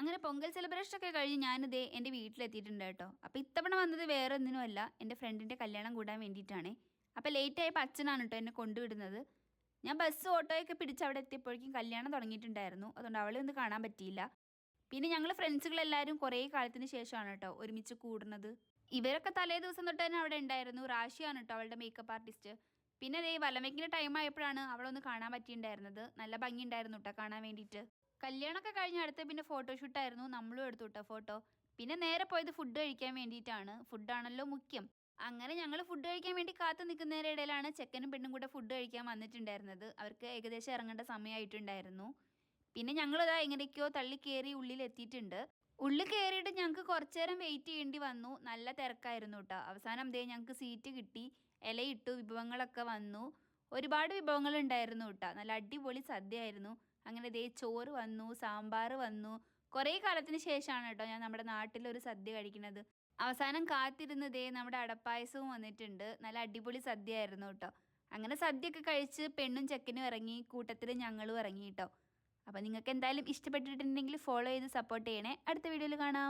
അങ്ങനെ പൊങ്കൽ സെലിബ്രേഷൻ ഒക്കെ കഴിഞ്ഞ് ഞാനിതേ എന്റെ വീട്ടിലെത്തിയിട്ടുണ്ട് കേട്ടോ. അപ്പോൾ ഇത്തവണ വന്നത് വേറെ ഒന്നിനുമല്ല എന്റെ ഫ്രണ്ടിന്റെ കല്യാണം കൂടാൻ വേണ്ടിയിട്ടാണ്. അപ്പോൾ ലേറ്റ് ആയപ്പോൾ അച്ഛനാണ് കേട്ടോ എന്നെ കൊണ്ടുവിടുന്നത്. ഞാൻ ബസ് ഓട്ടോയൊക്കെ പിടിച്ച് അവിടെ എത്തിയപ്പോഴേക്കും കല്യാണം തുടങ്ങിയിട്ടുണ്ടായിരുന്നു. അതുകൊണ്ട് അവളെ ഒന്ന് കാണാൻ പറ്റിയില്ല. പിന്നെ ഞങ്ങൾ ഫ്രണ്ട്സുകളെല്ലാവരും കുറേ കാലത്തിന് ശേഷമാണ് കേട്ടോ ഒരുമിച്ച് കൂടുന്നത്. ഇവരൊക്കെ തലേ ദിവസം തൊട്ട് തന്നെ അവിടെ ഉണ്ടായിരുന്നു. റാഷിയാണ് കേട്ടോ അവളുടെ മേക്കപ്പ് ആർട്ടിസ്റ്റ് പിന്നെ ദേ വലമയ്ക്കിന്റെ ടൈം ആയപ്പോഴാണ് അവളൊന്ന് കാണാൻ പറ്റിയിട്ടുണ്ടായിരുന്നത്. നല്ല ഭംഗി ഉണ്ടായിരുന്നു കേട്ടോ കാണാൻ വേണ്ടിയിട്ട്. കല്യാണമൊക്കെ കഴിഞ്ഞ് അടുത്ത പിന്നെ ഫോട്ടോഷൂട്ടായിരുന്നു നമ്മളും എടുത്തു കേട്ടോ ഫോട്ടോ പിന്നെ നേരെ പോയത് ഫുഡ് കഴിക്കാൻ വേണ്ടിയിട്ടാണ്. ഫുഡാണല്ലോ മുഖ്യം. അങ്ങനെ ഞങ്ങൾ ഫുഡ് കഴിക്കാൻ വേണ്ടി കാത്തു നിൽക്കുന്നതിന് ഇടയിലാണ് ചെക്കനും പെണ്ണും കൂടെ ഫുഡ് കഴിക്കാൻ വന്നിട്ടുണ്ടായിരുന്നത്. അവർക്ക് ഏകദേശം ഇറങ്ങേണ്ട സമയമായിട്ടുണ്ടായിരുന്നു. പിന്നെ ഞങ്ങളിതാ എങ്ങനെയൊക്കെയോ തള്ളി കയറി ഉള്ളിൽ എത്തിയിട്ടുണ്ട്. ഉള്ളിൽ കയറിയിട്ട് ഞങ്ങൾക്ക് കുറച്ചു നേരം വെയിറ്റ് ചെയ്യേണ്ടി വന്നു. നല്ല തിരക്കായിരുന്നു കേട്ടോ അവസാനം ദേ ഞങ്ങൾക്ക് സീറ്റ് കിട്ടി. ഇലയിട്ടു വിഭവങ്ങളൊക്കെ വന്നു. ഒരുപാട് വിഭവങ്ങൾ ഉണ്ടായിരുന്നു കേട്ടോ നല്ല അടിപൊളി സദ്യയായിരുന്നു. അങ്ങനെ ദേ ചോറ് വന്നു സാമ്പാർ വന്നു. കുറേ കാലത്തിന് ശേഷമാണ് കേട്ടോ ഞാൻ നമ്മുടെ നാട്ടിൽ ഒരു സദ്യ കഴിക്കുന്നത്. അവസാനം കാത്തിരുന്ന് ദേ നമ്മുടെ അടപ്പായസവും വന്നിട്ടുണ്ട്. നല്ല അടിപൊളി സദ്യയായിരുന്നു കേട്ടോ അങ്ങനെ സദ്യയൊക്കെ കഴിച്ച് പെണ്ണും ചെക്കനും ഇറങ്ങി കൂട്ടത്തിൽ ഞങ്ങളും ഇറങ്ങി കേട്ടോ അപ്പോൾ നിങ്ങൾക്ക് എന്തായാലും ഇഷ്ടപ്പെട്ടിട്ടുണ്ടെങ്കിൽ ഫോളോ ചെയ്ത് സപ്പോർട്ട് ചെയ്യണേ. അടുത്ത വീഡിയോയിൽ കാണാം.